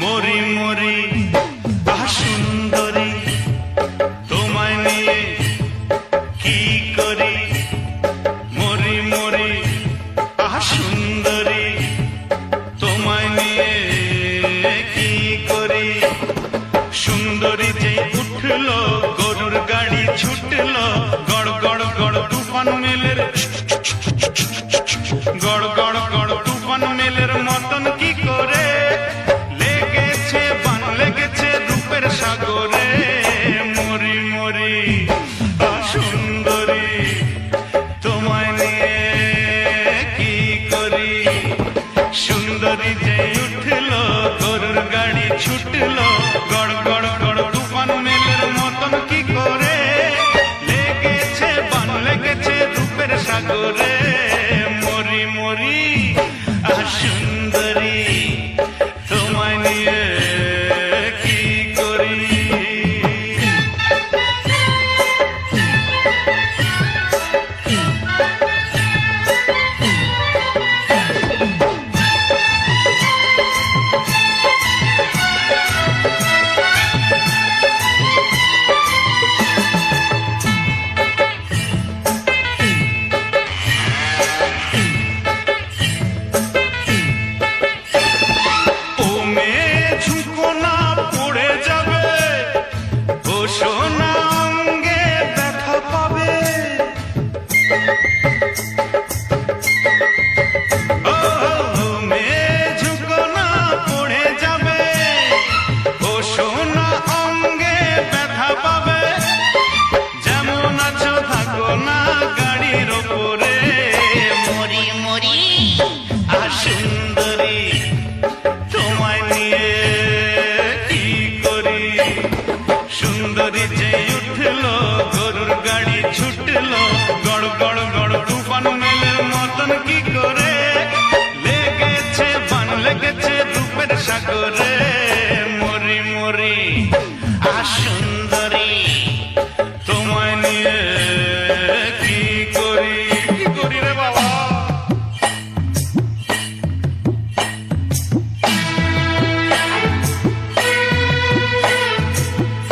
মরি মরি সুন্দরী তোমায় নিয়ে কি করি? ডিজে উঠল, গরুর গাড়ি ছুটলো। গড় গড় গড়, তুফান মেলের মতন কি করে? লেগেছে, বান লেগেছে রূপের সাগরে। সুন্দরী যে উঠল, গরুর গাড়ি ছুটল, গড় গড় গড় তুফান মেলে মতন কি করে? লেগেছে বান, লেগেছে রূপের সাগরে।